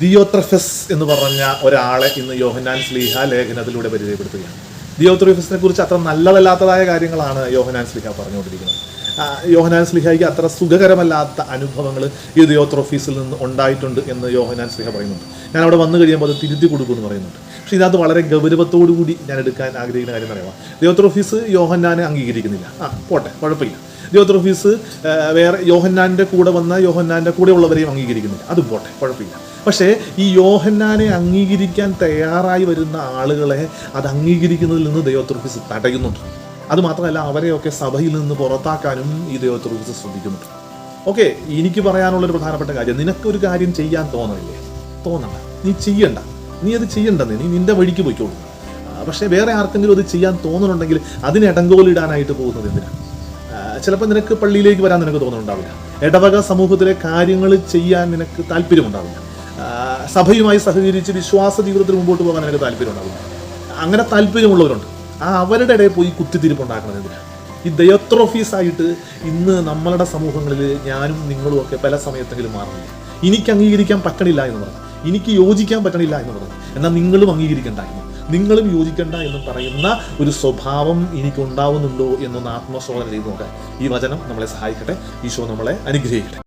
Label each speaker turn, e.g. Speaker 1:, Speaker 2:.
Speaker 1: ദിയോത്രഫസ് എന്ന് പറഞ്ഞ ഒരാളെ ഇന്ന് യോഹനാൻ സ്ലീഹ ലേഖനത്തിലൂടെ പരിചയപ്പെടുത്തുകയാണ്. ദിയോത്രഫസിനെ കുറിച്ച് അത്ര നല്ലതല്ലാത്തതായ കാര്യങ്ങളാണ് യോഹനാൻ സ്ലീഹ പറഞ്ഞുകൊണ്ടിരിക്കുന്നത്. യോഹനാൻ സ്ലിഹയ്ക്ക് അത്ര സുഖകരമല്ലാത്ത അനുഭവങ്ങൾ ഈ ദിയോത്രോഫീസിൽ നിന്ന് ഉണ്ടായിട്ടുണ്ട് എന്ന് യോഹനാൻ സ്ലിഹ പറയുന്നുണ്ട്. ഞാൻ അവിടെ വന്നു കഴിയുമ്പോൾ അത് തിരുത്തി കൊടുക്കുമെന്ന് പറയുന്നുണ്ട്. പക്ഷേ ഇതിനകത്ത് വളരെ ഗൗരവത്തോടു കൂടി ഞാൻ എടുക്കാൻ ആഗ്രഹിക്കുന്ന കാര്യം പറയാം ദിയോത്രോഫീസ് യോഹന്നാനെ അംഗീകരിക്കുന്നില്ല. ആ പോട്ടെ കുഴപ്പമില്ല. ദിയോത്രോഫീസ് വേറെ യോഹന്നാന്റെ കൂടെ വന്ന യോഹന്നാന്റെ കൂടെ ഉള്ളവരെയും അംഗീകരിക്കുന്നില്ല. അതും പോട്ടെ കുഴപ്പമില്ല. പക്ഷേ ഈ യോഹന്നാനെ അംഗീകരിക്കാൻ തയ്യാറായി വരുന്ന ആളുകളെ അത് അംഗീകരിക്കുന്നതിൽ നിന്ന് ദൈവത്രോഫീസ് തടയുന്നുണ്ട്. അതുമാത്രമല്ല അവരെയൊക്കെ സഭയിൽ നിന്ന് പുറത്താക്കാനും ഈ ദൈവത്രോഫീസ് ശ്രദ്ധിക്കുന്നുണ്ട്. ഓക്കെ എനിക്ക് പറയാനുള്ളൊരു പ്രധാനപ്പെട്ട കാര്യം നിനക്കൊരു കാര്യം ചെയ്യാൻ തോന്നണില്ലേ? തോന്നണ്ട. നീ ചെയ്യണ്ട. നീ അത് ചെയ്യണ്ട നീ നിന്റെ വഴിക്ക് പോയിക്കോളൂ. പക്ഷേ വേറെ ആർക്കെങ്കിലും അത് ചെയ്യാൻ തോന്നുന്നുണ്ടെങ്കിൽ അതിന് ഇടങ്കോലിടാനായിട്ട് പോകുന്നത് എന്തിനാണ് ചിലപ്പോൾ നിനക്ക് പള്ളിയിലേക്ക് വരാൻ നിനക്ക് തോന്നുന്നുണ്ടാവില്ല ഇടവക സമൂഹത്തിലെ കാര്യങ്ങൾ ചെയ്യാൻ നിനക്ക് താല്പര്യമുണ്ടാവില്ല. സഭയുമായി സഹകരിച്ച് വിശ്വാസ ജീവിതത്തിൽ മുമ്പോട്ട് പോകാൻ നിനക്ക് താല്പര്യമുണ്ടാവില്ല അങ്ങനെ താല്പര്യമുള്ളവരുണ്ട്. ആ അവരുടെ ഇടയിൽ പോയി കുത്തിത്തിരിപ്പുണ്ടാക്കുന്നത് എന്തിനാണ് ഈ ദയോത്രോഫീസായിട്ട് ഇന്ന് നമ്മളുടെ സമൂഹങ്ങളിൽ ഞാനും നിങ്ങളും ഒക്കെ പല സമയത്തെങ്കിലും മാറുന്നില്ല. എനിക്ക് അംഗീകരിക്കാൻ പറ്റണില്ല എന്ന് പറഞ്ഞു. എനിക്ക് യോജിക്കാൻ പറ്റണില്ല എന്ന് പറഞ്ഞു. എന്നാൽ നിങ്ങളും അംഗീകരിക്കേണ്ട എന്ന് നിങ്ങളും യോജിക്കേണ്ട എന്ന് പറയുന്ന ഒരു സ്വഭാവം എനിക്ക് ഉണ്ടാവുന്നുണ്ടോ എന്നൊന്ന് ആത്മശോധന ചെയ്ത് നോക്കാൻ ഈ വചനം നമ്മളെ സഹായിക്കട്ടെ. ഈശോ നമ്മളെ അനുഗ്രഹിക്കട്ടെ.